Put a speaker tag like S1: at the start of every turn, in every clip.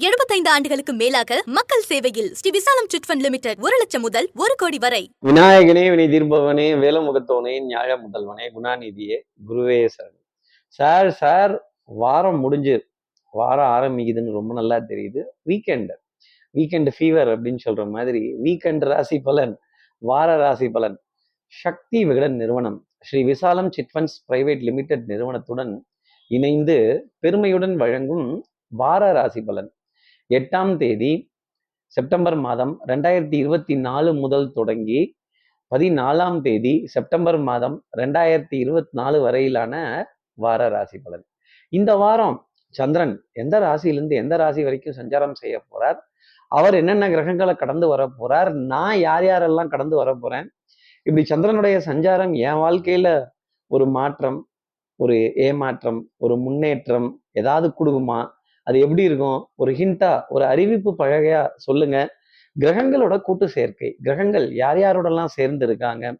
S1: 75 ஆண்டுகளுக்கு மேலாக மக்கள் சேவையில் ஸ்ரீ விசாலம் சிட்ஃபண்ட் லிமிடெட் ஒரு லட்சம் முதல் ஒரு கோடி வரை.
S2: விநாயகனே வினை தீர்ப்பவனே வேலமுகத்தவனே ஞாழ முதல்வனே குணாநிதியே குருவே சார் சார் சார் வாரம் முடிஞ்சு வாரம் ஆரம்பிக்குதுன்னு ரொம்ப நல்லா தெரியுது. வீக்கெண்டு வீக்கெண்டு ஃபீவர் அப்படின்னு சொல்ற மாதிரி வீக்கெண்ட் ராசி பலன் வார ராசி பலன். சக்தி விகடன் நிறுவனம். ஸ்ரீ விசாலம் சிட்ஃபண்ட்ஸ் பிரைவேட் லிமிடெட் நிறுவனத்துடன் இணைந்து பெருமையுடன் வழங்கும் வார ராசி பலன். எட்டாம் தேதி செப்டம்பர் மாதம் ரெண்டாயிரத்தி இருபத்தி நாலு முதல் தொடங்கி பதினாலாம் தேதி செப்டம்பர் மாதம் ரெண்டாயிரத்தி இருபத்தி நாலு வரையிலான வார ராசி பலன். இந்த வாரம் சந்திரன் எந்த ராசியிலிருந்து எந்த ராசி வரைக்கும் சஞ்சாரம் செய்ய போறார் அவர் என்னென்ன கிரகங்களை கடந்து வர போறார் நான் யார் யாரெல்லாம் கடந்து வர போறேன் இப்படி சந்திரனுடைய சஞ்சாரம் என் வாழ்க்கையில ஒரு மாற்றம் ஒரு ஏமாற்றம் ஒரு முன்னேற்றம் ஏதாவது கொடுக்குமா அது எப்படி இருக்கும்? ஒரு ஹிண்டா ஒரு அறிவிப்பு பழகையா சொல்லுங்க. கிரகங்களோட கூட்டு சேர்க்கை. கிரகங்கள் யார் யாரோடலாம் சேர்ந்து இருக்காங்க?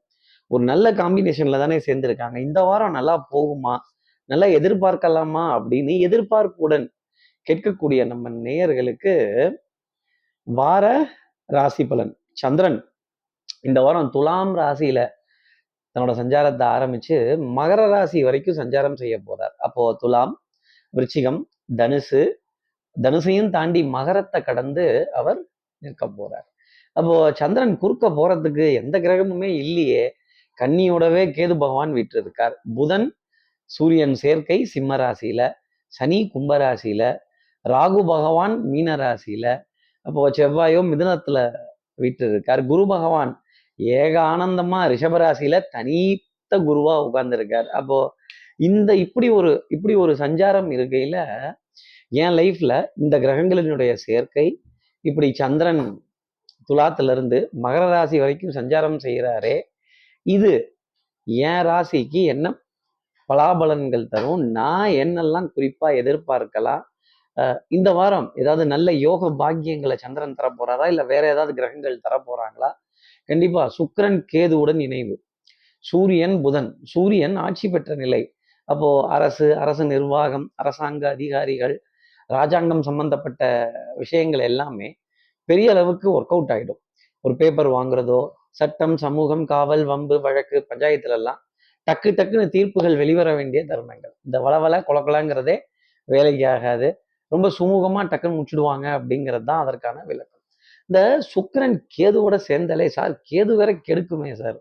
S2: ஒரு நல்ல காம்பினேஷன்ல தானே சேர்ந்துருக்காங்க இந்த வாரம் நல்லா போகுமா? நல்லா எதிர்பார்க்கலாமா? அப்படின்னு எதிர்பார்ப்புடன் கேட்கக்கூடிய நம்ம நேயர்களுக்கு வார ராசி பலன். சந்திரன் இந்த வாரம் துலாம் ராசியில தன்னோட சஞ்சாரத்தை ஆரம்பிச்சு மகர ராசி வரைக்கும் சஞ்சாரம் செய்ய போறார். அப்போ துலாம் விருச்சிகம் தனுசு தனுசையும் தாண்டி மகரத்தை கடந்து அவர் நிற்க போறார். அப்போ சந்திரன் குறுக்க போறதுக்கு எந்த கிரகமுமே இல்லையே. கன்னியோடவே கேது பகவான் விட்டிருக்கார் புதன் சூரியன் சேர்க்கை சிம்ம ராசியில சனி கும்பராசியில ராகு பகவான் மீன ராசியில அப்போ செவ்வாயோ மிதுனத்துல விட்டுருக்கார் குரு பகவான் ஏக ஆனந்தமா ரிஷபராசியில தனித்த குருவா உட்கார்ந்துருக்கார். அப்போ இந்த இப்படி ஒரு இப்படி ஒரு சஞ்சாரம் இருக்கையில என் லைஃப்ல இந்த கிரகங்களினுடைய சேர்க்கை இப்படி சந்திரன் துலாத்துல இருந்து மகர ராசி வரைக்கும் சஞ்சாரம் செய்கிறாரே இது என் ராசிக்கு என்ன பலாபலன்கள் தரும்? நான் என்னெல்லாம் குறிப்பாக எதிர்பார்க்கலாம்? இந்த வாரம் ஏதாவது நல்ல யோக பாக்கியங்களை சந்திரன் தரப்போறாரா இல்லை வேற ஏதாவது கிரகங்கள் தரப்போறாங்களா கண்டிப்பாக சுக்கரன் கேதுவுடன் இணைவு. சூரியன் புதன். சூரியன் ஆட்சி பெற்ற நிலை. அப்போ அரசு அரசு நிர்வாகம் அரசாங்க அதிகாரிகள் ராஜாங்கம் சம்பந்தப்பட்ட விஷயங்கள் எல்லாமே பெரிய அளவுக்கு ஒர்க் அவுட் ஆகிடும் ஒரு பேப்பர் வாங்குறதோ சட்டம் சமூகம் காவல் வம்பு வழக்கு பஞ்சாயத்துலலாம் டக்கு டக்குன்னு தீர்ப்புகள் வெளிவர வேண்டிய தருணங்கள். இந்த வளவல கொலக்கொலங்கிறதே வேலைக்கு ஆகாது. ரொம்ப சுமூகமாக டக்குன்னு முடிச்சுடுவாங்க அப்படிங்கிறது தான் அதற்கான விளக்கம். இந்த சுக்கரன் கேதுவோட சேர்ந்தாலே சார் கேது வேற கெடுக்குமே சார்.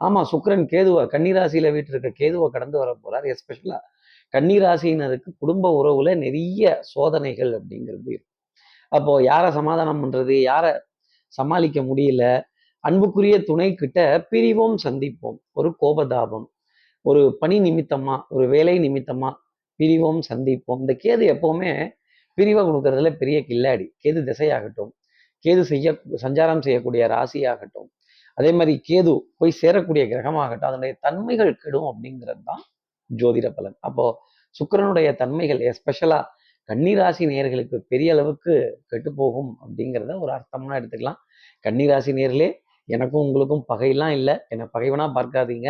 S2: ஆமாம் சுக்கரன் கேதுவை கன்னிராசியில் வீட்டு இருக்க கேதுவை கடந்து வர போகிறார் எஸ்பெஷலாக கன்னிராசியினருக்கு குடும்ப உறவுல நிறைய சோதனைகள் அப்படிங்கிறது இருக்கும் அப்போ யாரை சமாதானம் பண்றது யாரை சமாளிக்க முடியல அன்புக்குரிய துணை கிட்ட பிரிவோம் சந்திப்போம். ஒரு கோபதாபம் ஒரு பணி நிமித்தமா ஒரு வேலை நிமித்தமா பிரிவோம் சந்திப்போம். இந்த கேது எப்பவுமே பிரிவை கொடுக்கறதுல பெரிய கில்லாடி. கேது திசையாகட்டும் கேது செய்ய சஞ்சாரம் செய்யக்கூடிய ராசியாகட்டும் அதே மாதிரி கேது போய் சேரக்கூடிய கிரகமாகட்டும் அதனுடைய தன்மைகள் கெடும் அப்படிங்கிறது தான் ஜோதிட பலன் அப்போ சுக்கரனுடைய தன்மைகள் எஸ்பெஷலா கன்னிராசி நேர்களுக்கு பெரிய அளவுக்கு கெட்டு போகும் அப்படிங்கிறத ஒரு அர்த்தம்னா எடுத்துக்கலாம். கன்னிராசி நேர்களே எனக்கும் உங்களுக்கும் பகையெல்லாம் இல்லை. என்னை பகைவனா பார்க்காதீங்க.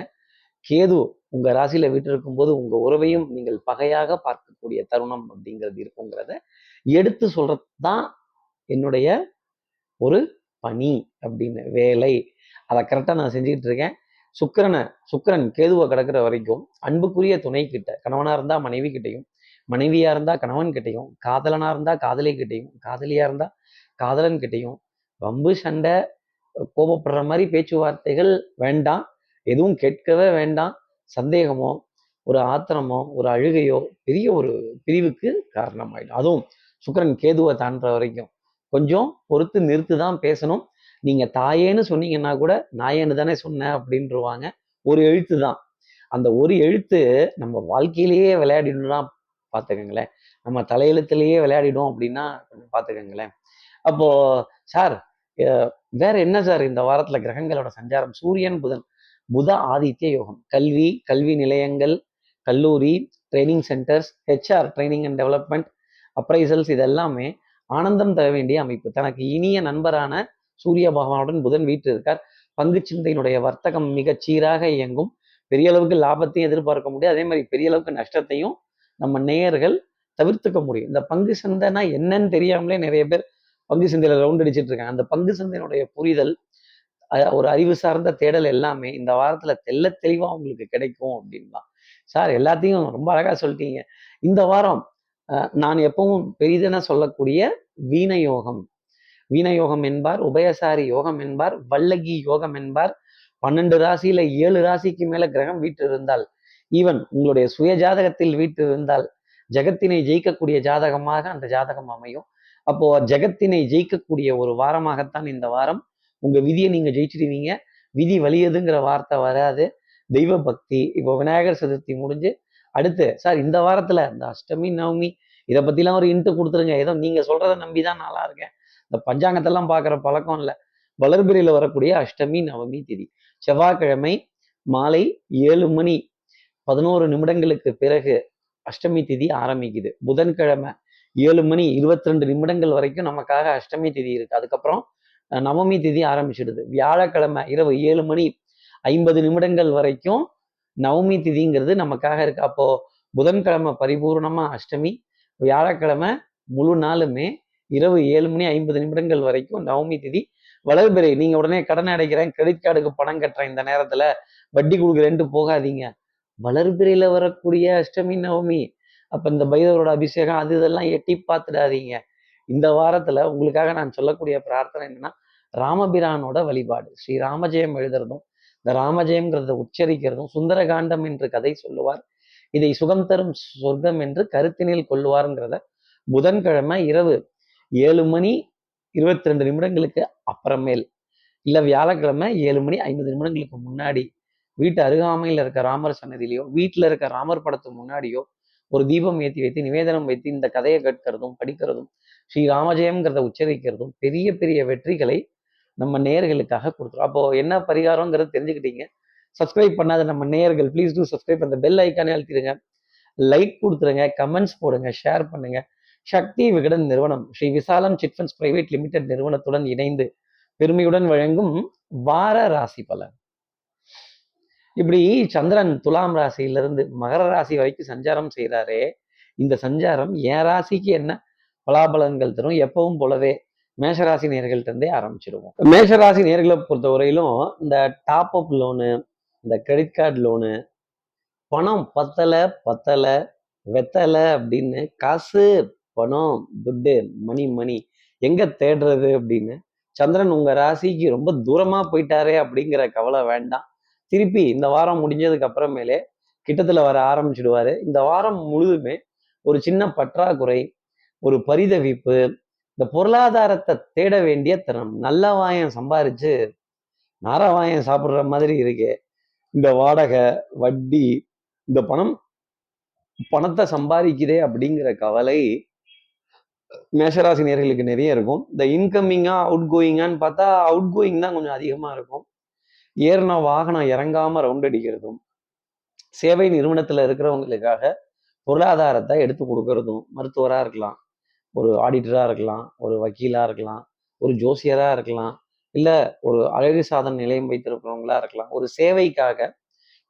S2: கேது உங்க ராசியில வீட்டிருக்கும் போது உங்க உறவையும் நீங்கள் பகையாக பார்க்கக்கூடிய தருணம் அப்படிங்கிறது இருக்குங்கிறத எடுத்து சொல்றது தான் என்னுடைய ஒரு பணி அப்படின்னு வேலை. அதை கரெக்டாக நான் செஞ்சுக்கிட்டு இருக்கேன். சுக்கிரனை சுக்கரன் கேதுவை கிடக்கிற வரைக்கும் அன்புக்குரிய துணை கிட்ட கணவனாக இருந்தால் மனைவி கிட்டையும் மனைவியாக இருந்தால் கணவன் கிட்டையும் காதலனாக இருந்தால் காதலி கிட்டையும் காதலியாக இருந்தால் காதலன் கிட்டையும் வம்பு சண்டை கோபப்படுற மாதிரி பேச்சுவார்த்தைகள் வேண்டாம். எதுவும் கேட்கவே வேண்டாம். சந்தேகமோ ஒரு ஆத்திரமோ ஒரு அழுகையோ பெரிய ஒரு பிரிவுக்கு காரணமாயிடும். அதுவும் சுக்கரன் கேதுவை தாண்டுற வரைக்கும் கொஞ்சம் பொறுத்து நிறுத்து தான் பேசணும். நீங்க தாயேன்னு சொன்னீங்கன்னா கூட நாயேன்னு தானே சொன்னேன் அப்படின்றவாங்க. ஒரு எழுத்து தான். அந்த ஒரு எழுத்து நம்ம வாழ்க்கையிலேயே விளையாடிடணும்னா பார்த்துக்கங்களேன். நம்ம தலையெழுத்துலேயே விளையாடிடும் அப்படின்னா கொஞ்சம் பார்த்துக்கங்களேன். அப்போ சார் வேற என்ன சார் இந்த வாரத்துல கிரகங்களோட சஞ்சாரம்? சூரியன் புதன் புத ஆதித்ய யோகம். கல்வி கல்வி நிலையங்கள் கல்லூரி training centres HR training and development appraisals இதெல்லாமே ஆனந்தம் தர வேண்டிய அமைப்பு. தனக்கு இனிய நண்பரான சூரிய பகவானுடன் புதன் வீட்டு இருக்கார் பங்கு சிந்தையினுடைய வர்த்தகம் மிகச் சீராக இயங்கும். பெரிய அளவுக்கு லாபத்தையும் எதிர்பார்க்க முடியாது அதே மாதிரி பெரிய அளவுக்கு நஷ்டத்தையும் நம்ம நேயர்கள் தவிர்த்துக்க முடியும். இந்த பங்கு சந்தைனா என்னன்னு தெரியாமலே நிறைய பேர் பங்கு சந்தையில ரவுண்ட் அடிச்சிட்டு இருக்காங்க. அந்த பங்கு சந்தையினுடைய புரிதல் ஒரு அறிவு சார்ந்த தேடல் எல்லாமே இந்த வாரத்துல தெள்ள தெளிவா உங்களுக்கு கிடைக்கும் அப்படின்னா சார் எல்லாத்தையும் ரொம்ப அழகா சொல்லிட்டீங்க. இந்த வாரம் நான் எப்பவும் பெரிதென சொல்லக்கூடிய வீண வீணயோகம் வீண யோகம் என்பார் உபயசாரி யோகம் என்பார் வல்லகி யோகம் என்பார். பன்னெண்டு ராசியில ஏழு ராசிக்கு மேல கிரகம் வீட்டு இருந்தால் ஈவன் உங்களுடைய சுய ஜாதகத்தில் வீட்டு இருந்தால் ஜெகத்தினை ஜெயிக்கக்கூடிய ஜாதகமாக அந்த ஜாதகம் அமையும். அப்போ ஜெகத்தினை ஜெயிக்கக்கூடிய ஒரு வாரமாகத்தான் இந்த வாரம். உங்க விதியை நீங்க ஜெயிச்சிடுவீங்க. விதி வலியதுங்கிற வார்த்தை வராது. தெய்வ பக்தி இப்போ விநாயகர் சதுர்த்தி முடிஞ்சு அடுத்து சார் இந்த வாரத்துல இந்த அஷ்டமி நவமி இதை பத்திலாம் ஒரு இன்ட்டு கொடுத்துருங்க. ஏதோ நீங்க சொல்றதை நம்பி தான் நல்லா இருக்கேன். இந்த பஞ்சாங்கத்தெல்லாம் பார்க்குற பழக்கம் இல்லை. வளர்பிறையில வரக்கூடிய அஷ்டமி நவமி திதி. செவ்வாய்க்கிழமை மாலை ஏழு மணி பதினோரு நிமிடங்களுக்கு பிறகு அஷ்டமி திதி ஆரம்பிக்குது. புதன்கிழமை ஏழு மணி இருபத்தி ரெண்டு நிமிடங்கள் வரைக்கும் நமக்காக அஷ்டமி திதி இருக்கு. அதுக்கப்புறம் நவமி திதி ஆரம்பிச்சிடுது. வியாழக்கிழமை இரவு ஏழு மணி ஐம்பது நிமிடங்கள் வரைக்கும் நவமி திதிங்கிறது நமக்காக இருக்கு. அப்போ புதன்கிழமை பரிபூர்ணமா அஷ்டமி வியாழக்கிழமை முழு நாளுமே இரவு ஏழு மணி ஐம்பது நிமிடங்கள் வரைக்கும் நவமி திதி வளர்பிறை. நீங்கள் உடனே கடன் அடைக்கிறேன் கிரெடிட் கார்டுக்கு பணம் கட்டுறேன் இந்த நேரத்தில். வட்டி கொடுக்குறேன்ட்டு போகாதீங்க. வளர்பிறையில் வரக்கூடிய அஷ்டமி நவமி. அப்போ இந்த பைரவரோட அபிஷேகம் அது இதெல்லாம் எட்டி பார்த்துடாதீங்க. இந்த வாரத்தில் உங்களுக்காக நான் சொல்லக்கூடிய பிரார்த்தனை என்னன்னா ராமபிரானோட வழிபாடு. ஸ்ரீ ராமஜெயம் எழுதுறதும் இந்த ராமஜெயம்ங்கிறத உச்சரிக்கிறதும் சுந்தரகாண்டம் என்று கதை சொல்லுவார். இதை சுகம் தரும் சொர்க்கம் என்று கருத்தினில் கொள்ளுவார்ங்கிறத புதன்கிழமை இரவு ஏழு மணி இருபத்தி ரெண்டு நிமிடங்களுக்கு அப்புறமேல். இல்லை வியாழக்கிழமை ஏழு மணி ஐம்பது நிமிடங்களுக்கு முன்னாடி. வீட்டு அருகாமையில் இருக்க ராமர் சன்னதியிலையோ வீட்டில் இருக்க ராமர் படத்துக்கு முன்னாடியோ ஒரு தீபம் ஏற்றி வைத்து நிவேதனம் வைத்து இந்த கதையை கேட்கறதும் படிக்கிறதும் ஸ்ரீ ராமஜெயம்ங்கிறத உச்சரிக்கிறதும் பெரிய பெரிய வெற்றிகளை நம்ம நேயர்களுக்காக கொடுத்துரும் அப்போ என்ன பரிகாரங்கிறது தெரிஞ்சுக்கிட்டீங்க. சப்ஸ்கிரைப் பண்ணாத நம்ம நேயர்கள் ப்ளீஸ் டூ சப்ஸ்கிரைப் அந்த பெல் ஐக்கானே அழுத்திடுங்க. லைக் கொடுத்துருங்க கமெண்ட்ஸ் போடுங்க ஷேர் பண்ணுங்க. சக்தி விகடன் நிறுவனம். ஸ்ரீ விசாலம் சிட்ஃபண்ட்ஸ் பிரைவேட் லிமிடெட் நிறுவனத்துடன் இணைந்து பெருமையுடன் வழங்கும் வார ராசி பலன். இப்படி சந்திரன் துலாம் ராசியிலிருந்து மகர ராசி வரைக்கும் சஞ்சாரம் செய்கிறாரே இந்த சஞ்சாரம் என் ராசிக்கு என்ன பலாபலன்கள் தரும்? எப்பவும் போலவே மேஷராசி நேர்கள்ட்டே இருந்தே மேஷராசி நேர்களை பொறுத்தவரையிலும் இந்த டாப் அப் லோனு இந்த கிரெடிட் கார்டு லோனு பணம் பத்தலை பத்தலை வெத்தலை அப்படின்னு காசு பணம் துட்டு மணி மணி. எங்க தேடுறது அப்படின்னு? சந்திரன் உங்க ராசிக்கு ரொம்ப தூரமா போயிட்டாரே அப்படிங்கிற கவலை வேண்டாம். திருப்பி இந்த வாரம் முடிஞ்சதுக்கு அப்புறமேலே கிட்டத்துல வர ஆரம்பிச்சிடுவாரு. இந்த வாரம் முழுதுமே ஒரு சின்ன பற்றாக்குறை ஒரு பரிதவிப்பு இந்த பொருளாதாரத்தை தேட வேண்டிய தரம் நல்ல வாயம் சம்பாரிச்சு நாரவாயம் சாப்பிடுற மாதிரி இருக்கு. இந்த வாடகை வட்டி இந்த பணம் பணத்தை சம்பாதிக்குதே அப்படிங்கிற கவலை மேஷராசி நேர்களுக்கு நிறைய இருக்கும். இந்த இன்கமிங்கா அவுட் கோயிங்கான்னு பார்த்தா அவுட் கோயிங் தான் கொஞ்சம் அதிகமா இருக்கும். ஏறின வாகனம் இறங்காம ரவுண்ட் அடிக்கிறதும் சேவை நிறுவனத்துல இருக்கிறவங்களுக்காக பொருளாதாரத்தை எடுத்து கொடுக்கறதும் மருத்துவரா இருக்கலாம் ஒரு ஆடிட்டரா இருக்கலாம் ஒரு வக்கீலா இருக்கலாம் ஒரு ஜோசியரா இருக்கலாம் இல்ல ஒரு அழகு சாதன நிலையம் வைத்திருக்கிறவங்களா இருக்கலாம். ஒரு சேவைக்காக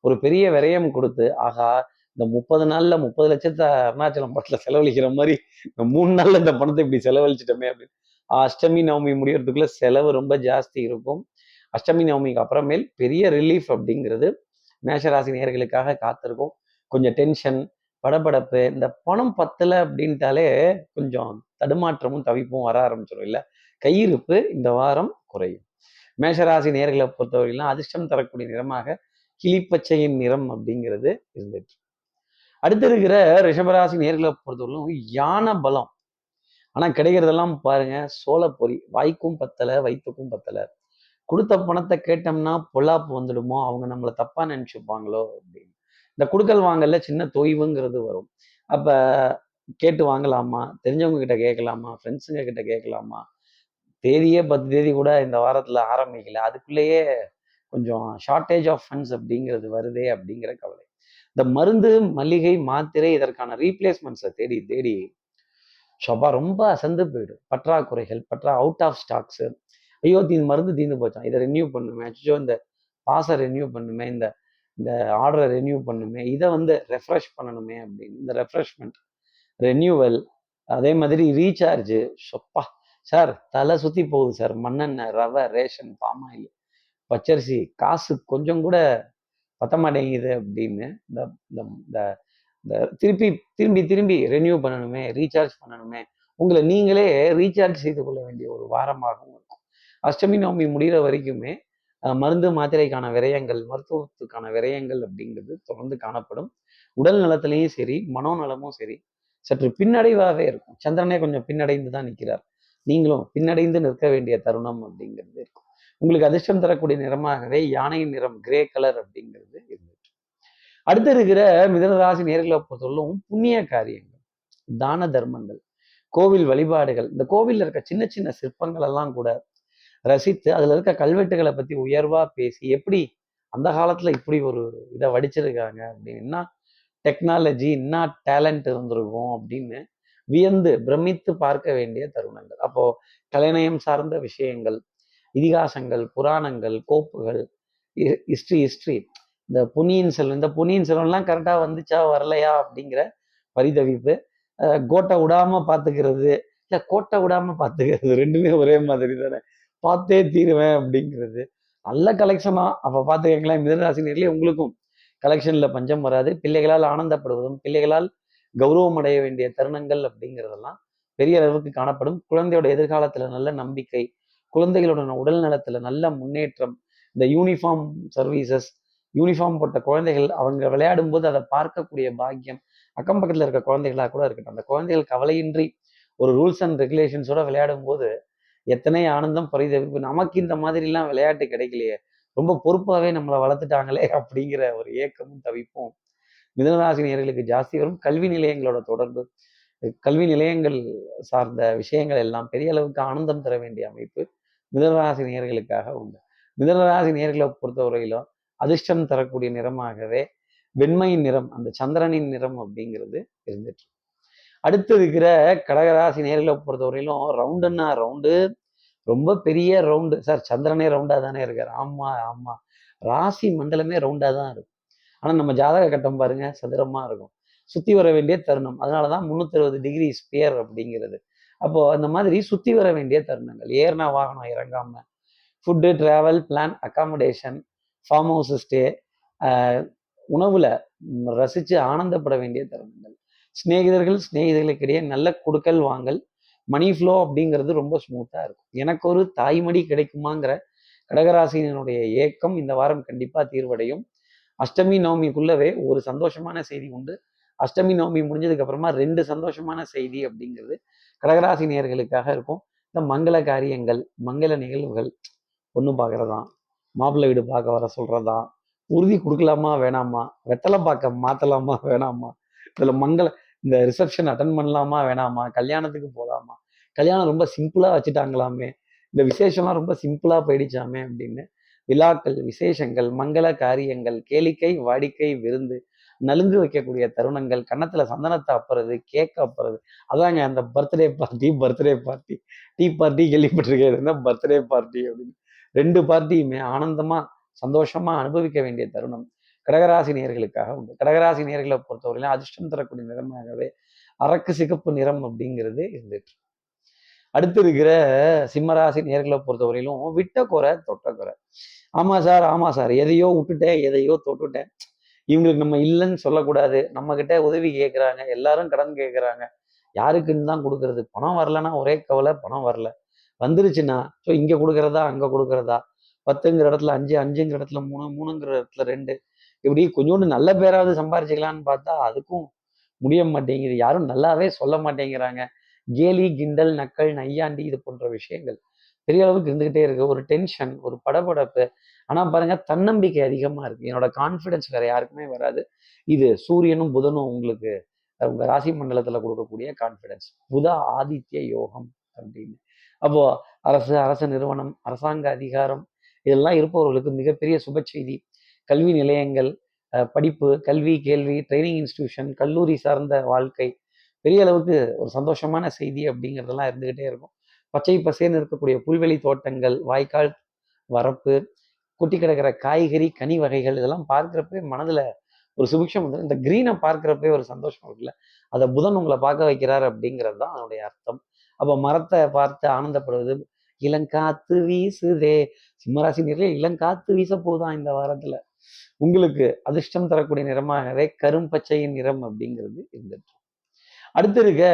S2: ஒரு பெரிய விரயம் கொடுத்து ஆகா இந்த முப்பது நாள்ல முப்பது லட்சத்தை அருணாச்சலம் படத்துல செலவழிக்கிற மாதிரி இந்த மூணு நாள்ல இந்த பணத்தை இப்படி செலவழிச்சிட்டோமே அப்படின்னு. அஷ்டமி நவமி முடியறதுக்குள்ள செலவு ரொம்ப ஜாஸ்தி இருக்கும். அஷ்டமி நவமிக்கு அப்புறமேல் பெரிய ரிலீஃப் அப்படிங்கிறது மேஷராசி நேர்களுக்காக காத்திருக்கும். கொஞ்சம் டென்ஷன் படபடப்பு இந்த பணம் பத்தல அப்படின்ட்டாலே கொஞ்சம் தடுமாற்றமும் தவிப்பும் வர ஆரம்பிச்சிடும் இல்லை? கையிருப்பு இந்த வாரம் குறையும். மேஷராசி நேர்களை பொறுத்தவரையிலும் அதிர்ஷ்டம் தரக்கூடிய நிறமாக கிளிப்பச்சையின் நிறம் அப்படிங்கிறது இருந்துட்டு அடுத்து இருக்கிற ரிஷபராசி நேர்களை பொறுத்தவரையிலும் யானை பலம். ஆனா கிடைக்கிறதெல்லாம் பாருங்க சோளப்பொறி வாய்க்கும் பத்தல வயிற்றுக்கும் பத்தல. கொடுத்த பணத்தை கேட்டோம்னா பொல்லாப்பு வந்துடுமோ? அவங்க நம்மளை தப்பா நினச்சிப்பாங்களோ? அப்படின்னு. இந்த குடுக்கல் வாங்கல சின்ன தொய்வுங்கிறது வரும். அப்ப கேட்டு வாங்கலாமா? தெரிஞ்சவங்க கிட்ட கேட்கலாமா? ஃப்ரெண்ட்ஸுங்க கிட்ட கேட்கலாமா? தேதியே பத்து தேதி கூட இந்த வாரத்துல ஆரம்பிக்கல. அதுக்குள்ளேயே கொஞ்சம் ஷார்ட்டேஜ் ஆஃப் ஃபண்ட்ஸ் அப்படிங்கிறது வருதே அப்படிங்கிற கவலை. இந்த மருந்து மளிகை மாத்திரை இதற்கான ரீப்ளேஸ்மெண்ட்ஸை தேடி தேடி ஷோபா ரொம்ப அசந்து போயிடும். பற்றாக்குறைகள் பற்றா அவுட் ஆஃப் ஸ்டாக்ஸு ஐயோ தீ மருந்து தீர்ந்து போச்சான் இதை ரெனியூ பண்ணுமே அச்சோ இந்த பாஸை ரெனியூ பண்ணுமே இந்த இந்த ஆர்டரை ரெனியூ பண்ணுமே இதை வந்து ரெஃப்ரெஷ் பண்ணணுமே அப்படின்னு இந்த ரெஃப்ரெஷ்மெண்ட் ரெனியூவல் அதே மாதிரி ரீசார்ஜ் சொப்பா சார் தலை சுத்தி போகுது சார். மண்ணெண்ணெய் ரவை ரேஷன் பாமாயில் பச்சரிசி காசு கொஞ்சம் கூட பத்த மாட்டேங்குது அப்படின்னு இந்த இந்த இந்த- திருப்பி திரும்பி திரும்பி ரெனியூ பண்ணணுமே ரீசார்ஜ் பண்ணணுமே உங்களை நீங்களே ரீசார்ஜ் செய்து கொள்ள வேண்டிய ஒரு வாரமாகவும் இருக்கும். அஷ்டமி நவமி முடிகிற வரைக்குமே மருந்து மாத்திரைக்கான விரயங்கள் மருத்துவத்துக்கான விரயங்கள் அப்படிங்கிறது தொடர்ந்து காணப்படும். உடல் நலத்திலையும் சரி மனோநலமும் சரி சற்று பின்னடைவாகவே இருக்கும். சந்திரனே கொஞ்சம் பின்னடைந்து தான் நிற்கிறார். நீங்களும் பின்னடைந்து நிற்க வேண்டிய தருணம் அப்படிங்கிறது இருக்கும். உங்களுக்கு அதிர்ஷ்டம் தரக்கூடிய நிறமாகவே யானையின் நிறம் கிரே கலர் அப்படிங்கிறது இருந்துச்சு. அடுத்து இருக்கிற மிதனராசி நேர்களை பொறுத்தவரைக்கும் புண்ணிய காரியங்கள் தான தர்மங்கள் கோவில் வழிபாடுகள். இந்த கோவிலில் இருக்க சின்ன சின்ன சிற்பங்கள் எல்லாம் கூட ரசித்து அதுல இருக்க கல்வெட்டுகளை பத்தி உயர்வா பேசி எப்படி அந்த காலத்துல இப்படி ஒரு இதை வடிச்சிருக்காங்க அப்படின்னா டெக்னாலஜி என்ன டேலண்ட் இருந்திருக்கும் அப்படின்னு வியந்து பிரமித்து பார்க்க வேண்டிய தருணங்கள். அப்போ கலைநயம் சார்ந்த விஷயங்கள் இதிகாசங்கள் புராணங்கள் கோப்புகள் ஹிஸ்ட்ரி ஹிஸ்ட்ரி இந்த பொன்னியின் செல்வன் இந்த பொன்னியின் செல்வன்லாம் கரெக்டாக வந்துச்சா வரலையா அப்படிங்கிற பரிதவிப்பு. கோட்டை விடாமல் பார்த்துக்கிறது இல்லை கோட்டை விடாமல் பார்த்துக்கிறது ரெண்டுமே ஒரே மாதிரி தானே. பார்த்தே தீருவேன் அப்படிங்கிறது. நல்ல கலெக்ஷனா அப்போ பார்த்துக்கங்களேன் மிதனராசினியர்களே உங்களுக்கும். கலெக்ஷனில் பஞ்சம் வராது. பிள்ளைகளால் ஆனந்தப்படுவதும் பிள்ளைகளால் கௌரவம் அடைய வேண்டிய தருணங்கள் அப்படிங்கிறதெல்லாம் பெரிய அளவுக்கு காணப்படும். குழந்தையோட எதிர்காலத்தில் நல்ல நம்பிக்கை குழந்தைகளோட உடல் நலத்துல நல்ல முன்னேற்றம் இந்த யூனிஃபார்ம் சர்வீசஸ் யூனிஃபார்ம் போட்ட குழந்தைகள் அவங்க விளையாடும் போது அதை பார்க்கக்கூடிய பாக்கியம் அக்கம் பக்கத்துல இருக்க குழந்தைகளா கூட இருக்கட்டும். அந்த குழந்தைகள் கவலையின்றி ஒரு ரூல்ஸ் அண்ட் ரெகுலேஷன்ஸோட விளையாடும் போது எத்தனை ஆனந்தம் பரிதவிப்பு. நமக்கு இந்த மாதிரிலாம் விளையாட்டு கிடைக்கலையே. ரொம்ப பொறுப்பாகவே நம்மளை வளர்த்துட்டாங்களே அப்படிங்கிற ஒரு ஏக்கமும் தவிப்பும் மிதனராசினியர்களுக்கு ஜாஸ்தி வரும். கல்வி நிலையங்களோட தொடர்பு கல்வி நிலையங்கள் சார்ந்த விஷயங்கள் எல்லாம் பெரிய அளவுக்கு ஆனந்தம் தர வேண்டிய அமைப்பு. மிதனராசி நேர்களுக்காக உண்டு. மிதனராசி நேர்களை பொறுத்தவரையிலும் அதிர்ஷ்டம் தரக்கூடிய நிறமாகவே வெண்மையின் நிறம் அந்த சந்திரனின் நிறம் அப்படிங்கிறது இருந்துட்டு. அடுத்து இருக்கிற கடகராசி நேர்களை பொறுத்தவரையிலும் ரவுண்டுன்னா ரவுண்டு ரொம்ப பெரிய ரவுண்டு சார் சந்திரனே ரவுண்டா தானே இருக்கார். ஆமா ஆமா. ராசி மண்டலமே ரவுண்டா தான் இருக்கும். ஆனா நம்ம ஜாதக கட்டம் பாருங்க சதுரமா இருக்கும். சுத்தி வர வேண்டிய தருணம். அதனாலதான் முன்னூத்தி அறுபது டிகிரி ஸ்பியர் அப்படிங்கிறது. அப்போ அந்த மாதிரி சுத்தி வர வேண்டிய தருணங்கள். ஏறின வாகனம் இறங்காம food travel plan accommodation farm house stay உணவுல ரசிச்சு ஆனந்தப்பட வேண்டிய தருணங்கள். சிநேகிதர்கள் சிநேகிதர்களுக்கிடையே நல்ல கொடுக்கல் வாங்கல் மணி ஃப்ளோ அப்படிங்கிறது ரொம்ப ஸ்மூத்தா இருக்கும். எனக்கு ஒரு தாய்மடி கிடைக்குமாங்கிற கடகராசியினுடைய ஏக்கம் இந்த வாரம் கண்டிப்பா தீர்வடையும். அஷ்டமி நவமிக்குள்ளவே ஒரு சந்தோஷமான செய்தி உண்டு. அஷ்டமி நவமி முடிஞ்சதுக்கு அப்புறமா ரெண்டு சந்தோஷமான செய்தி அப்படிங்கிறது கடகராசி நேர்களுக்காக இருக்கும். இந்த மங்கள காரியங்கள் மங்கள நிகழ்வுகள் பொண்ணு பார்க்கறதா? மாப்பிள்ளை வீடு பார்க்க வர சொல்கிறதா உறுதி கொடுக்கலாமா வேணாமா? வெத்தலை பார்க்க மாற்றலாமா வேணாமா? இதில் மங்கள இந்த ரிசப்ஷன் அட்டன் பண்ணலாமா வேணாமா? கல்யாணத்துக்கு போகலாமா கல்யாணம் ரொம்ப சிம்பிளாக வச்சுட்டாங்களாமே. இந்த விசேஷம்லாம் ரொம்ப சிம்பிளாக போயிடுச்சாமே அப்படின்னு விழாக்கள் விசேஷங்கள் மங்கள காரியங்கள் கேளிக்கை வாடிக்கை விருந்து நலுங்கு வைக்கக்கூடிய தருணங்கள் கன்னத்துல சந்தனத்தை அப்புறது கேக் அப்புறது அதாங்க அந்த birthday party birthday party tea party கேள்விப்பட்டிருக்கேன். பர்த்டே பார்ட்டி அப்படின்னு. ரெண்டு பார்ட்டியுமே ஆனந்தமா சந்தோஷமா அனுபவிக்க வேண்டிய தருணம். கடகராசி நேர்களுக்காக உண்டு. கடகராசி நேர்களை பொறுத்தவரையிலும் அதிர்ஷ்டம் தரக்கூடிய நிறமாகவே அரக்கு சிகப்பு நிறம் அப்படிங்கிறது இருந்துட்டு அடுத்து இருக்கிற சிம்மராசி நேர்களை பொறுத்தவரையிலும் விட்ட குறை தொட்ட குறை ஆமா சார் ஆமா சார். எதையோ விட்டுட்டேன் எதையோ தொட்டுட்டேன். இவங்களுக்கு நம்ம இல்லைன்னு சொல்லக்கூடாது. நம்ம கிட்ட உதவி கேட்குறாங்க எல்லாரும் கடன் கேட்குறாங்க யாருக்குன்னு தான் கொடுக்கறது. பணம் வரலன்னா ஒரே கவலை பணம் வரல. வந்துருச்சுன்னா ஸோ இங்கே கொடுக்குறதா அங்கே கொடுக்குறதா? பத்துங்கிற இடத்துல அஞ்சு அஞ்சுங்கிற இடத்துல மூணு மூணுங்கிற இடத்துல ரெண்டு. இப்படி கொஞ்சோண்டு நல்ல பேராவது சம்பாரிச்சிக்கலான்னு பார்த்தா அதுக்கும் முடிய மாட்டேங்குது. யாரும் நல்லாவே சொல்ல மாட்டேங்கிறாங்க. கேலி கிண்டல் நக்கல் நையாண்டி இது போன்ற விஷயங்கள். பெரிய அளவுக்கு இருந்துகிட்டே இருக்கு. ஒரு டென்ஷன் ஒரு படபடப்பு. ஆனால் பாருங்க தன்னம்பிக்கை அதிகமாக இருக்கு. என்னோட கான்ஃபிடன்ஸ் வேற யாருக்குமே வராது. இது சூரியனும் புதனும் உங்களுக்கு உங்கள் உங்க ராசி மண்டலத்தில் கொடுக்கக்கூடிய கான்ஃபிடன்ஸ் புத ஆதித்ய யோகம் அப்படின்னு. அப்போ அரசு அரசு நிறுவனம் அரசாங்க அதிகாரம் இதெல்லாம் இருப்பவர்களுக்கு மிகப்பெரிய சுப செய்தி கல்வி நிலையங்கள் படிப்பு கல்வி கேள்வி ட்ரைனிங் இன்ஸ்டிடியூஷன் கல்லூரி சார்ந்த வாழ்க்கை. பெரிய அளவுக்கு ஒரு சந்தோஷமான செய்தி அப்படிங்கிறதெல்லாம் இருந்துகிட்டே இருக்கும். பச்சை பசேன்னு இருக்கக்கூடிய புல்வெளி தோட்டங்கள் வாய்க்கால் வரப்பு கொட்டி கிடக்கிற காய்கறி கனி வகைகள் இதெல்லாம் பார்க்குறப்பே மனதில் ஒரு சுபிக்ஷம் வந்து இந்த க்ரீனை பார்க்குறப்பே ஒரு சந்தோஷம் இருக்குல்ல? அதை புதன் உங்களை பார்க்க வைக்கிறார் அப்படிங்கிறது தான் அதனுடைய அர்த்தம். அப்போ மரத்தை பார்த்து ஆனந்தப்படுவது இளங்காத்து வீசுதே. சிம்மராசி நேர்களே இளங்காத்து வீச போதான் இந்த வாரத்துல? உங்களுக்கு அதிர்ஷ்டம் தரக்கூடிய நிறமாகவே கரும்பச்சையின் நிறம் அப்படிங்கிறது இருந்துட்டு அடுத்து இருக்க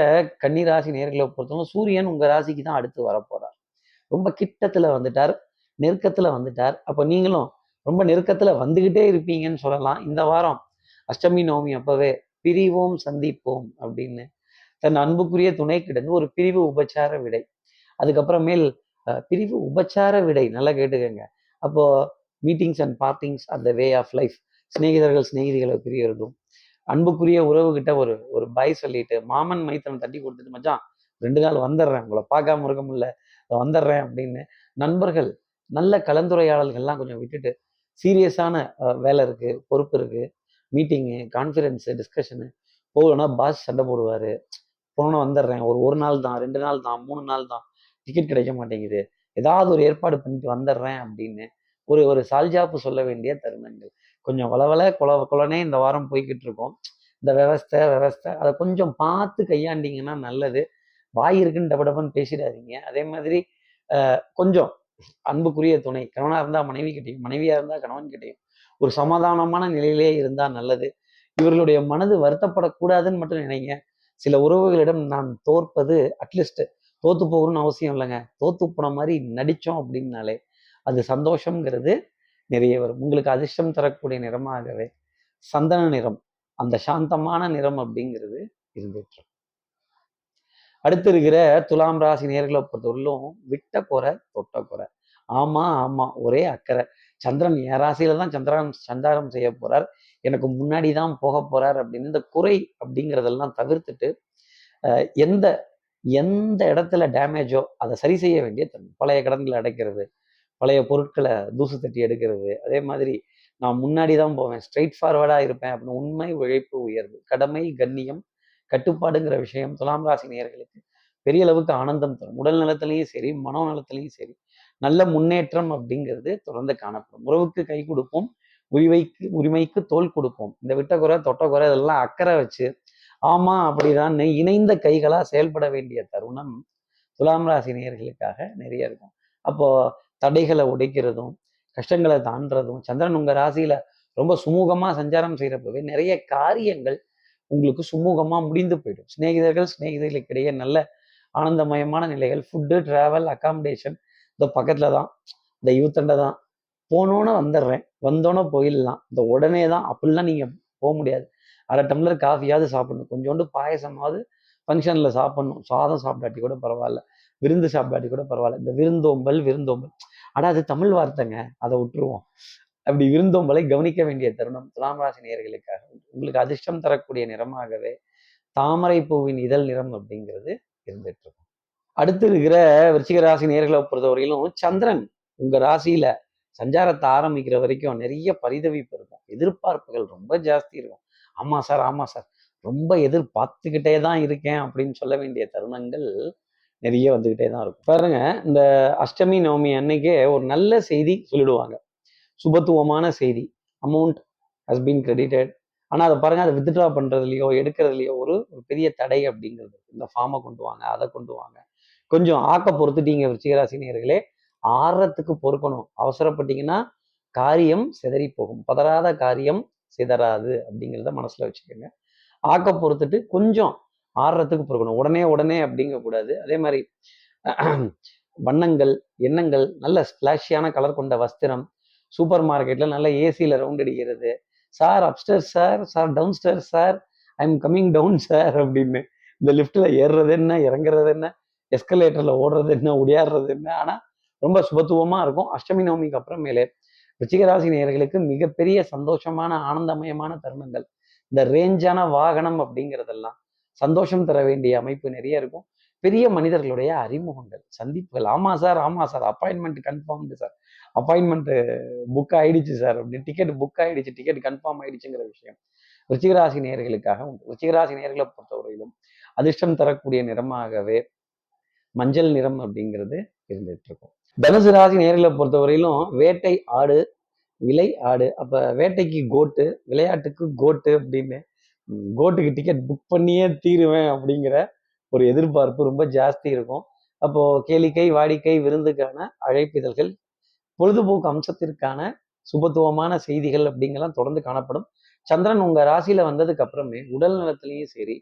S2: கன்னிராசி நேர்களை பொறுத்தவரை சூரியன் உங்க ராசிக்கு தான் அடுத்து வரப்போறார். ரொம்ப கிட்டத்துல வந்துட்டார் நெருக்கத்துல வந்துட்டார். அப்ப நீங்களும் ரொம்ப நெருக்கத்துல வந்துகிட்டே இருப்பீங்கன்னு சொல்லலாம். இந்த வாரம் அஷ்டமி நவமி அப்பவே பிரிவோம் சந்திப்போம் அப்படின்னு தன் அன்புக்குரிய துணை கிடந்து ஒரு பிரிவு உபச்சார விடை. அதுக்கப்புறமேல் பிரிவு உபச்சார விடை. நல்லா கேட்டுக்கோங்க. அப்போ மீட்டிங்ஸ் அண்ட் பார்ட்டிங்ஸ் அந்த வே ஆஃப் லைஃப் சிநேகிதர்கள் சிநேகிதிகளை பிரியறதும் அன்புக்குரிய உறவுகிட்ட ஒரு ஒரு பை சொல்லிட்டு மாமன் மைத்தனம் தட்டி கொடுத்துட்டு மச்சான் ரெண்டு நாள் வந்துடுறேன். உங்களை பார்க்காம இருக்க முடியல. வந்துடுறேன் அப்படின்னு நண்பர்கள் நல்ல கலந்துரையாடல்கள்லாம் கொஞ்சம் விட்டுட்டு சீரியஸான வேலை இருக்குது பொறுப்பு இருக்குது மீட்டிங்கு கான்ஃபரன்ஸு டிஸ்கஷனு போகலன்னா பாஸ் சண்டை போடுவார். போனோன்னா வந்துடுறேன். ஒரு ஒரு நாள் தான் ரெண்டு நாள் தான் மூணு நாள் தான் டிக்கெட் கிடைக்க மாட்டேங்குது. ஏதாவது ஒரு ஏற்பாடு பண்ணிட்டு வந்துடுறேன் அப்படின்னு ஒரு ஒரு சால்ஜாப்பு சொல்ல வேண்டிய தருணங்கள். கொஞ்சம் வளவள குல கொலனே இந்த வாரம் போய்கிட்டு இருக்கோம் இந்த விவஸ்தை விவஸ்தை அதை கொஞ்சம் பார்த்து கையாண்டிங்கன்னா நல்லது. வாய் இருக்குன்னு டபடபன்னு பேசிடாதீங்க. அதே மாதிரி கொஞ்சம் அன்புக்குரிய துணை கணவனாக இருந்தால் மனைவி கிட்டையும் மனைவியாக இருந்தால் கணவன் கிட்டையும் ஒரு சமாதானமான நிலையிலே இருந்தால் நல்லது. இவர்களுடைய மனது வருத்தப்படக்கூடாதுன்னு மட்டும் நினைங்க. சில உறவுகளிடம் நான் தோற்பது அட்லீஸ்ட் தோத்து போகணும்னு அவசியம் இல்லைங்க. தோத்து போன மாதிரி நடித்தோம் அப்படின்னாலே அது சந்தோஷங்கிறது நிறைய வரும். உங்களுக்கு அதிர்ஷ்டம் தரக்கூடிய நிறமாகவே சந்தன நிறம் அந்த சாந்தமான நிறம் அப்படிங்கிறது இருந்துட்டு அடுத்து இருக்கிற துலாம் ராசி நேர்களை பொறுத்தவரையிலும் விட்ட குறை தொட்ட குறை ஆமா ஆமா ஒரே அக்கறை. சந்திரன் என் ராசியில தான் சந்திரன் சந்தாரம் செய்ய போறார். எனக்கு முன்னாடி தான் போக போறார் அப்படின்னு இந்த குறை அப்படிங்கிறதெல்லாம் தவிர்த்துட்டு அஹ், எந்த எந்த இடத்துல டேமேஜோ அதை சரி செய்ய வேண்டிய பழைய கடன்களை அடைக்கிறது பழைய பொருட்களை தூசு தட்டி எடுக்கிறது. அதே மாதிரி நான் முன்னாடி தான் போவேன். ஸ்ட்ரைட் ஃபார்வர்டாக இருப்பேன் அப்படின்னு உண்மை உழைப்பு உயர்வு கடமை கண்ணியம் கட்டுப்பாடுங்கிற விஷயம் துலாம் ராசி நேர்களுக்கு பெரிய அளவுக்கு ஆனந்தம் தரும். உடல் நலத்திலையும் சரி மனோ நலத்திலையும் சரி நல்ல முன்னேற்றம் அப்படிங்கிறது தொடர்ந்து காணப்படும். உறவுக்கு கை கொடுப்போம் உரிமைக்கு உரிமைக்கு தோல் கொடுப்போம். இந்த விட்டக்குறை தொட்டக்குறை இதெல்லாம் அக்கறை வச்சு ஆமா அப்படிதான் இணைந்த கைகளாக செயல்பட வேண்டிய தருணம் துலாம் ராசி நேர்களுக்காக நிறைய இருக்கும். அப்போ தடைகளை உடைக்கிறதும் கஷ்டங்களை தாண்டதும் சந்திரன் உங்க ராசியில ரொம்ப சுமூகமா சஞ்சாரம் செய்கிறப்பவே நிறைய காரியங்கள் உங்களுக்கு சுமூகமா முடிந்து போயிடும். சிநேகிதர்கள் சிநேகிதர்களுக்கிடையே நல்ல ஆனந்தமயமான நிலைகள். ஃபுட்டு ட்ராவல் அகாமடேஷன் இந்த பக்கத்துல தான் இந்த யூத்தண்டை தான். போனோன்னு வந்துடுறேன். வந்தோன்னே போயிடலாம். இந்த உடனே தான் அப்படிலாம் நீங்க போக முடியாது. அரை டம்ளர் காஃபியாவது சாப்பிடணும். கொஞ்சோண்டு பாயசமாவது ஃபங்க்ஷனில் சாப்பிடணும். சாதம் சாப்பிடாட்டி கூட பரவாயில்ல. விருந்து சாப்பிடாட்டி கூட பரவாயில்ல. இந்த விருந்தோம்பல் விருந்தோம்பல். ஆனா அது தமிழ் வார்த்தைங்க. அதை விட்டுருவோம். அப்படி விருந்தோம்பலை கவனிக்க வேண்டிய தருணம் துலாம் ராசி நேர்களுக்காக உங்களுக்கு அதிர்ஷ்டம் தரக்கூடிய நிறமாகவே தாமரை பூவின் இதழ் நிறம் அப்படிங்கிறது இருந்துட்டு இருக்கும். அடுத்து இருக்கிற விருச்சிக ராசி நேர்களை பொறுத்தவரையிலும் சந்திரன் உங்க ராசியில சஞ்சாரத்தை ஆரம்பிக்கிற வரைக்கும் நிறைய பரிதவிப்பு இருக்கும். எதிர்பார்ப்புகள் ரொம்ப ஜாஸ்தி இருக்கும். ஆமா சார் ஆமா சார். ரொம்ப எதிர்பார்த்துக்கிட்டே தான் இருக்கேன் அப்படின்னு சொல்ல வேண்டிய தருணங்கள் நிறைய வந்துக்கிட்டே தான் இருக்கும். பாருங்க இந்த அஷ்டமி நவமி அன்னைக்கே ஒரு நல்ல செய்தி சொல்லிடுவாங்க. சுபத்துவமான செய்தி. அமௌண்ட் ஹஸ் பீன் கிரெடிட்டட் ஆனால் அதை பாருங்க அதை வித்ட்ரா பண்ணுறதுலையோ எடுக்கிறதுலையோ ஒரு ஒரு பெரிய தடை அப்படிங்கிறது. இந்த ஃபார்மை கொண்டு வாங்க அதை கொண்டு வாங்க. கொஞ்சம் ஆக்க பொறுத்துட்டீங்க விருச்சிகராசி நேயர்களே. ஆறத்துக்கு பொறுக்கணும். அவசரப்பட்டீங்கன்னா காரியம் சிதறி போகும் பதறாத காரியம் சிதறாது அப்படிங்கிறத மனசுல வச்சுக்கோங்க. ஆக்க பொறுத்துட்டு கொஞ்சம் ஆறுறதுக்கு பொறுக்கணும். உடனே உடனே அப்படிங்கக்கூடாது அதே மாதிரி வண்ணங்கள் எண்ணங்கள் நல்ல ஸ்பிளாஷியான கலர் கொண்ட வஸ்திரம் சூப்பர் மார்க்கெட்டில் நல்ல ஏசியில் ரவுண்ட் அடிக்கிறது. Sir upstairs sir sir downstairs sir I am coming down sir அப்படின்னு. இந்த லிஃப்ட்டில் ஏறுறது என்ன இறங்குறது என்ன எஸ்கலேட்டரில் ஓடுறது என்ன உடையாடுறது என்ன. ஆனால் ரொம்ப சுபத்துவமாக இருக்கும். அஷ்டமி நவமிக்கு அப்புறமேலே ரிச்சிகராசி நேர்களுக்கு மிகப்பெரிய சந்தோஷமான ஆனந்தமயமான தருணங்கள். இந்த ரேஞ்சான வாகனம் அப்படிங்கிறதெல்லாம். சந்தோஷம் தர வேண்டிய அமைப்பு நிறைய இருக்கும். பெரிய மனிதர்களுடைய அறிமுகங்கள். சந்திப்புகள். ஆமா சார் ஆமா sir. Appointment confirmed sir. Appointment book ஆயிடுச்சு சார் அப்படின்னு. டிக்கெட் புக் ஆயிடுச்சு. டிக்கெட் கன்ஃபார்ம் ஆயிடுச்சுங்கிற விஷயம். ரிச்சிகராசி நேர்களுக்காக உண்டு. ரிச்சிகராசி நேர்களை பொறுத்தவரையிலும் அதிர்ஷ்டம் தரக்கூடிய நிறமாகவே மஞ்சள் நிறம் அப்படிங்கிறது இருந்துட்டு இருக்கும் தனுசு ராசி நேர்களை பொறுத்தவரையிலும் வேட்டை ஆடு விலை ஆடு. அப்ப வேட்டைக்கு கோட்டு விளையாட்டுக்கு கோட்டு அப்படின்னு கோட்டுக்கு டிக்கெட் புக் பண்ணியே தீருவேன் அப்படிங்கிற ஒரு எதிர்பார்ப்பு ரொம்ப ஜாஸ்தி இருக்கும். அப்போ கேளிக்கை வாடிக்கை விருந்துக்கான அழைப்பிதழ்கள் பொழுதுபோக்கு அம்சத்திற்கான சுபத்துவமான செய்திகள் அப்படிங்கெல்லாம் தொடர்ந்து காணப்படும். சந்திரன் உங்க ராசியில வந்ததுக்கு அப்புறமே உடல் நலத்திலையும் சரி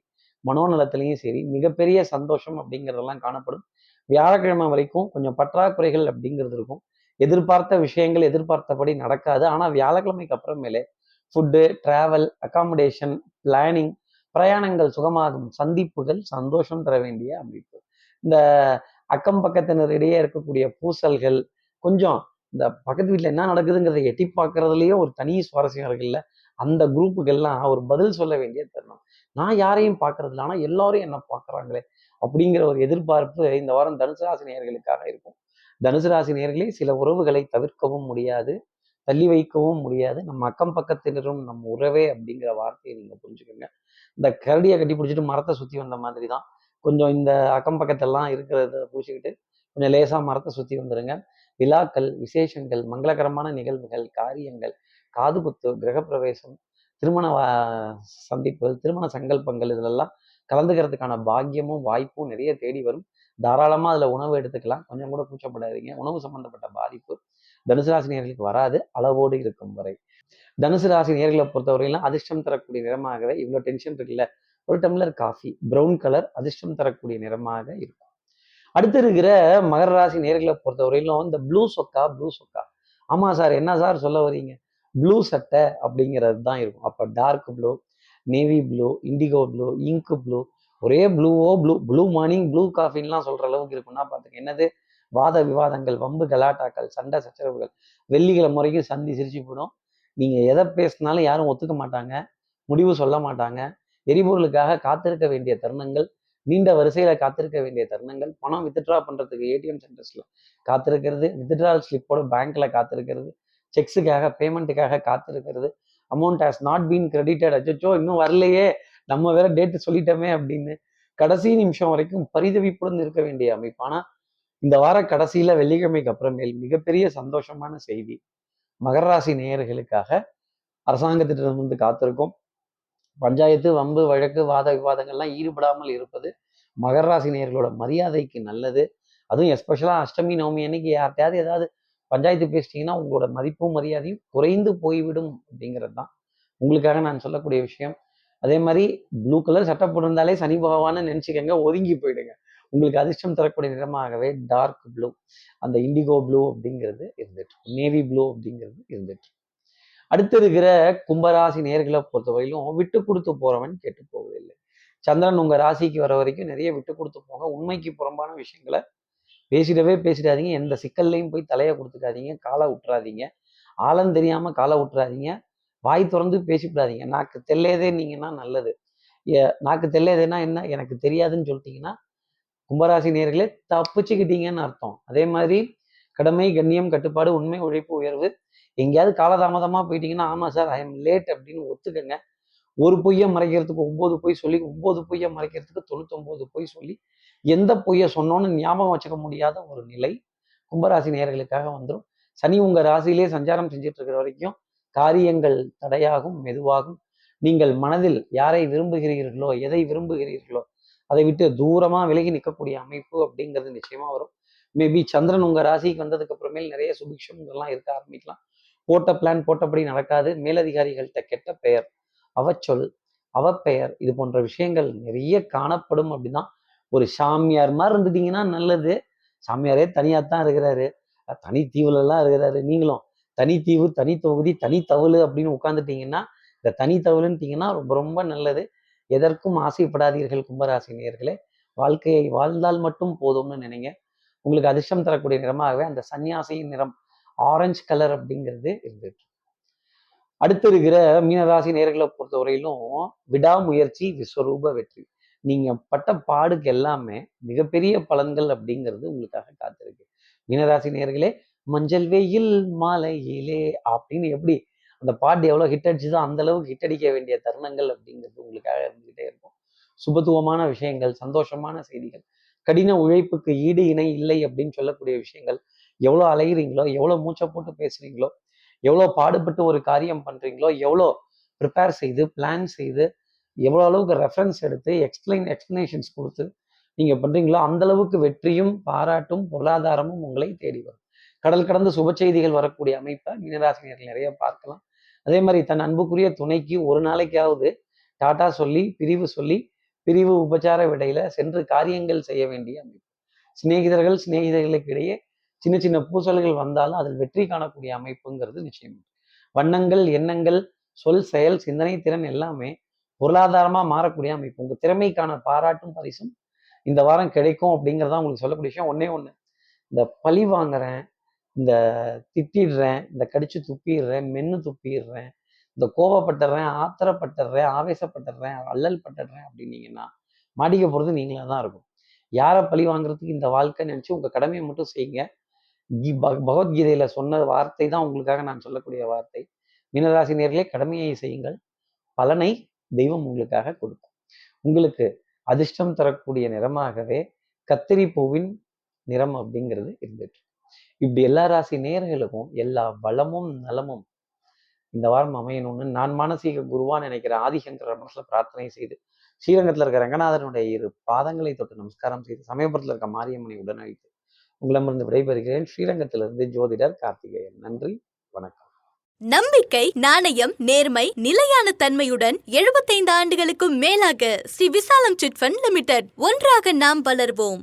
S2: மனோநலத்திலையும் சரி மிகப்பெரிய சந்தோஷம் அப்படிங்கிறதெல்லாம் காணப்படும். வியாழக்கிழமை வரைக்கும் கொஞ்சம் பற்றாக்குறைகள் அப்படிங்கிறது இருக்கும். எதிர்பார்த்த விஷயங்கள் எதிர்பார்த்தபடி நடக்காது. ஆனால் வியாழக்கிழமைக்கு அப்புறமேலே ஃபுட்டு ட்ராவல் அகாமடேஷன் பிளானிங் பிரயாணங்கள் சுகமாகும் சந்திப்புகள் சந்தோஷம் தர வேண்டிய அமைப்பு. இந்த அக்கம் பக்கத்தினரிடையே இருக்கக்கூடிய பூசல்கள் கொஞ்சம் இந்த பக்கத்து வீட்டில் என்ன நடக்குதுங்கிறத எட்டி பார்க்கறதுலயே ஒரு தனி சுவாரஸ்யம் இருக்குல்ல அந்த குரூப்புக்கெல்லாம் ஒரு பதில் சொல்ல வேண்டிய தருணம். நான் யாரையும் பார்க்கறது இல்லை ஆனால் எல்லாரும் என்ன பார்க்குறாங்களே அப்படிங்கிற ஒரு எதிர்பார்ப்பு இந்த வாரம் தனுசு ராசி இருக்கும். தனுசு ராசி சில உறவுகளை தவிர்க்கவும் முடியாது. தள்ளி வைக்கவும் முடியாது. நம்ம அக்கம் பக்கத்தினரும் நம்ம உறவே அப்படிங்கிற வார்த்தையை நீங்க புரிஞ்சுக்கோங்க. இந்த கரடியை கட்டி பிடிச்சிட்டு மரத்தை சுத்தி வந்த மாதிரி தான் கொஞ்சம் இந்த அக்கம் பக்கத்தெல்லாம் இருக்கிறத பூச்சிக்கிட்டு கொஞ்சம் லேசா மரத்தை சுத்தி வந்துருங்க. விழாக்கள் விசேஷங்கள் மங்களகரமான நிகழ்வுகள் காரியங்கள் காதுகுத்து கிரகப்பிரவேசம் திருமண சந்திப்புகள் திருமண சங்கல்பங்கள் இதிலெல்லாம் கலந்துக்கிறதுக்கான பாக்கியமும் வாய்ப்பும் நிறைய தேடி வரும். தாராளமாக அதில் உணவு எடுத்துக்கலாம். கொஞ்சம் கூட கூச்சப்படாதீங்க. உணவு சம்பந்தப்பட்ட பாதிப்பு தனுசு ராசி நேர்களுக்கு வராது அளவோடு இருக்கும் வரை. தனுசு ராசி நேர்களை பொறுத்தவரையிலும் அதிர்ஷ்டம் தரக்கூடிய நிறமாகவே இவ்வளோ டென்ஷன் இருக்குல்ல? ஒரு டம்ளர் காஃபி ப்ரௌன் கலர் அதிர்ஷ்டம் தரக்கூடிய நிறமாக இருக்கும். அடுத்து இருக்கிற மகர ராசி நேர்களை பொறுத்தவரையிலும் இந்த ப்ளூ சொக்கா ப்ளூ சொக்கா ஆமா சார் என்ன சார் சொல்ல வரீங்க ப்ளூ சட்டை அப்படிங்கிறது தான் இருக்கும். அப்போ dark blue navy blue indigo blue ink blue ஒரே ப்ளூவோ ப்ளூ ப்ளூ மார்னிங் ப்ளூ காஃபின்லாம் சொல்ற அளவுக்கு இருக்கும்னா பார்த்துங்க என்னது? வாத விவாதங்கள் வம்பு கலாட்டாக்கள் சண்டை சச்சரவுகள் வெள்ளிக்கிழமை முறைக்கும் சந்தி சிரிச்சு போடும் நீங்கள் எதை பேசினாலும் யாரும் ஒத்துக்க மாட்டாங்க முடிவு சொல்ல மாட்டாங்க. எரிபொருளுக்காக காத்திருக்க வேண்டிய தருணங்கள் நீண்ட வரிசையில காத்திருக்க வேண்டிய தருணங்கள் பணம் வித்ட்ரா பண்றதுக்கு ஏடிஎம் சென்டர்ஸ்ல காத்திருக்கிறது வித்ட்ரால் ஸ்லிப்போட பேங்க்ல காத்திருக்கிறது செக்ஸுக்காக பேமெண்ட்டுக்காக காத்திருக்கிறது. Amount has not been credited அச்சோ இன்னும் வரலையே. நம்ம வேற டேட்டு சொல்லிட்டோமே அப்படின்னு கடைசி நிமிஷம் வரைக்கும் பரிதவிப்புடன் இருக்க வேண்டிய அமைப்பு. ஆனால் இந்த வார கடைசியில வெள்ளிக்கிழமைக்கு அப்புறமேல் மிகப்பெரிய சந்தோஷமான செய்தி. மகர ராசி நேயர்களுக்காக அரசாங்கத்திடமிருந்து காத்திருக்கும். பஞ்சாயத்து வம்பு வழக்கு வாத விவாதங்கள்லாம் ஈடுபடாமல் இருப்பது மகர ராசி நேயர்களோட மரியாதைக்கு நல்லது. அதுவும் எஸ்பெஷலாக அஷ்டமி நவமி அன்னைக்கு யார்கிட்டயாவது ஏதாவது பஞ்சாயத்து பேசிட்டீங்கன்னா உங்களோட மதிப்பும் மரியாதையும் குறைந்து போய்விடும் அப்படிங்கிறது தான் உங்களுக்காக நான் சொல்லக்கூடிய விஷயம். அதே மாதிரி ப்ளூ கலர் சட்டை போட்டிருந்தாலே சனி பகவான்னு நினச்சிக்கங்க ஒதுங்கி போயிடுங்க. உங்களுக்கு அதிர்ஷ்டம் தரக்கூடிய நிறமாகவே டார்க் ப்ளூ அந்த இண்டிகோ ப்ளூ அப்படிங்கிறது இருந்துட்டு நேவி ப்ளூ அப்படிங்கிறது இருந்துட்டு அடுத்து இருக்கிற கும்பராசி நேர்களை பொறுத்தவரையிலும் விட்டு கொடுத்து போறவன் கேட்டு போவதில்லை. சந்திரன் உங்க ராசிக்கு வர வரைக்கும் நிறைய விட்டு கொடுத்து போங்க. உண்மைக்கு புறம்பான விஷயங்களை பேசிடவே பேசிடாதீங்க. எந்த சிக்கல்லையும் போய் தலையை கொடுத்துக்காதீங்க. காலை விட்டுறாதீங்க ஆழம் தெரியாம காலை விட்டுறாதீங்க வாய் திறந்து பேசிவிடாதீங்க. நாக்கு தெல்லையதே நீங்கன்னா நல்லது. ஏ- நாக்கு தெல்லையதுன்னா என்ன? எனக்கு தெரியாதுன்னு சொல்லிட்டீங்கன்னா கும்பராசி நேர்களே தப்பிச்சுக்கிட்டீங்கன்னு அர்த்தம். அதே மாதிரி கடமை கண்ணியம் கட்டுப்பாடு உண்மை உழைப்பு உயர்வு. எங்கேயாவது காலதாமதமாக போயிட்டீங்கன்னா ஆமாம் சார் ஐ எம் லேட் அப்படின்னு ஒத்துக்கங்க. ஒரு பொய்யை மறைக்கிறதுக்கு ஒம்பது பொய் சொல்லி ஒம்பது பொய்யை மறைக்கிறதுக்கு தொண்ணூத்தொம்பது பொய் சொல்லி எந்த பொய்யை சொன்னோன்னு ஞாபகம் வச்சுக்க முடியாத ஒரு நிலை கும்பராசி நேர்களுக்காக வந்துடும் சனி உங்கள் ராசியிலே சஞ்சாரம் செஞ்சுட்டு இருக்கிற வரைக்கும் காரியங்கள் தடையாகும் மெதுவாகும். நீங்கள் மனதில் யாரை விரும்புகிறீர்களோ எதை விரும்புகிறீர்களோ அதை விட்டு தூரமா விலகி நிற்கக்கூடிய அமைப்பு அப்படிங்கிறது நிச்சயமா வரும். மேபி சந்திரன் உங்க ராசிக்கு வந்ததுக்கு அப்புறமேல் நிறைய சுபிக்ஷங்கள்லாம் இருக்க ஆரம்பிக்கலாம். போட்ட பிளான் போட்டபடி நடக்காது. மேலதிகாரிகள்கிட்ட கெட்ட பெயர் அவச்சொல் அவப்பெயர் இது போன்ற விஷயங்கள் நிறைய காணப்படும் அப்படின்னா ஒரு சாமியார் மாதிரி இருந்துட்டீங்கன்னா நல்லது. சாமியாரே தனியாக தான் இருக்கிறாரு. தனி தீவுல இருக்கிறாரு. நீங்களும் தனி தீவு தனி தொகுதி தனி தவுளு அப்படின்னு உட்காந்துட்டீங்கன்னா இந்த தனி தவுளுன்ட்டீங்கன்னா ரொம்ப ரொம்ப நல்லது. எதற்கும் ஆசைப்படாதீர்கள் கும்பராசி நேயர்களே. வாழ்க்கையை வாழ்ந்தால் மட்டும் போதும்னு நினைங்க. உங்களுக்கு அதிர்ஷ்டம் தரக்கூடிய நிறமாகவே அந்த சன்னியாசியின் நிறம் ஆரஞ்சு கலர் அப்படிங்கிறது இருந்துட்டு அடுத்து இருக்கிற மீனராசி நேர்களை பொறுத்தவரையிலும் விடாமுயற்சி விஸ்வரூப வெற்றி. நீங்க பட்ட பாடுக்கு எல்லாமே மிகப்பெரிய பலன்கள் அப்படிங்கிறது உங்களுக்காக காத்திருக்கு. மீனராசி நேர்களே மஞ்சள் வெயில் மாலையிலே அப்படின்னு எப்படி அந்த பாட்டு எவ்வளோ ஹிட் அடிச்சுதோ அந்த அளவுக்கு ஹிட் அடிக்க வேண்டிய தருணங்கள் அப்படிங்கிறது உங்களுக்காக இருந்துகிட்டே இருக்கும். சுபத்துவமான விஷயங்கள் சந்தோஷமான செய்திகள் கடின உழைப்புக்கு ஈடு இணை இல்லை அப்படின்னு சொல்லக்கூடிய விஷயங்கள் எவ்வளோ அலைகிறீங்களோ எவ்வளோ மூச்சை போட்டு பேசுறீங்களோ எவ்வளோ பாடுபட்டு ஒரு காரியம் பண்ணுறீங்களோ எவ்வளோ ப்ரிப்பேர் செய்து பிளான் செய்து எவ்வளோ அளவுக்கு ரெஃபரன்ஸ் எடுத்து எக்ஸ்பிளைன் எக்ஸ்பிளனேஷன்ஸ் கொடுத்து நீங்கள் பண்ணுறீங்களோ அந்த அளவுக்கு வெற்றியும் பாராட்டும் பொருளாதாரமும் உங்களை தேடி வரும். கடல் கடந்து சுப செய்திகள் வரக்கூடிய அமைப்பை மீனராசினியர்கள் நிறைய பார்க்கலாம். அதே மாதிரி தன் அன்புக்குரிய துணைக்கு ஒரு நாளைக்காவது டாட்டா சொல்லி பிரிவு சொல்லி பிரிவு உபச்சார விடையில சென்று காரியங்கள் செய்ய வேண்டிய அமைப்பு. சிநேகிதர்கள் சிநேகிதர்களுக்கு இடையே சின்ன சின்ன பூசல்கள் வந்தாலும் அதில் வெற்றி காணக்கூடிய அமைப்புங்கிறது நிச்சயம். வண்ணங்கள் எண்ணங்கள் சொல் செயல் சிந்தனை திறன் எல்லாமே பொருளாதாரமா மாறக்கூடிய அமைப்பு. உங்க திறமைக்கான பாராட்டும் பரிசும் இந்த வாரம் கிடைக்கும் அப்படிங்கிறதா உங்களுக்கு சொல்லக்கூடிய விஷயம். ஒன்னே ஒன்று இந்த பழி வாங்குறேன் இந்த திட்டிடுறேன் இந்த கடிச்சு துப்பிடுறேன் மென்று துப்பிடுறேன் இந்த கோபப்பட்டுறேன் ஆத்திரப்பட்டுறேன் ஆவேசப்பட்டுறேன் அல்லல் பட்டுறேன் அப்படின்னீங்கன்னா மாடிக்க போகிறது நீங்களாக தான் இருக்கும். யாரை பழி வாங்குறதுக்கு இந்த வாழ்க்கை நினச்சி உங்கள் கடமையை மட்டும் செய்யுங்க. கி- பக- சொன்ன வார்த்தை தான் உங்களுக்காக நான் சொல்லக்கூடிய வார்த்தை. மீனராசி நேர்களே கடமையை செய்யுங்கள். பலனை தெய்வம் உங்களுக்காக கொடுக்கும். உங்களுக்கு அதிர்ஷ்டம் தரக்கூடிய நிறமாகவே கத்திரி பூவின் நிறம் அப்படிங்கிறது இருந்துட்டு இப்படி எல்லா ராசி நேர்களுக்கும் எல்லா வளமும் நலமும் இந்த வாரம் அமையணும்னு நான் மானசீக குருவா நினைக்கிற ஆதிசங்கர மனசுல பிரார்த்தனை செய்து ஸ்ரீரங்கத்தில் இருக்கிற ரங்கநாதனுடைய இரு பாதங்களை தொட்டு நமஸ்காரம் செய்து சமயபுரத்தில் இருக்க மாரியம்மனை உடனழித்து உங்களிடமிருந்து விடைபெறுகிறேன். ஸ்ரீரங்கத்திலிருந்து ஜோதிடர் கார்த்திகேயன். நன்றி வணக்கம்.
S1: நம்பிக்கை நாணயம் நேர்மை நிலையான தன்மையுடன் 75 ஆண்டுகளுக்கும் மேலாக ஸ்ரீ விசாலம் சிட் ஃபண்ட் லிமிடெட் ஒன்றாக நாம் வளர்வோம்.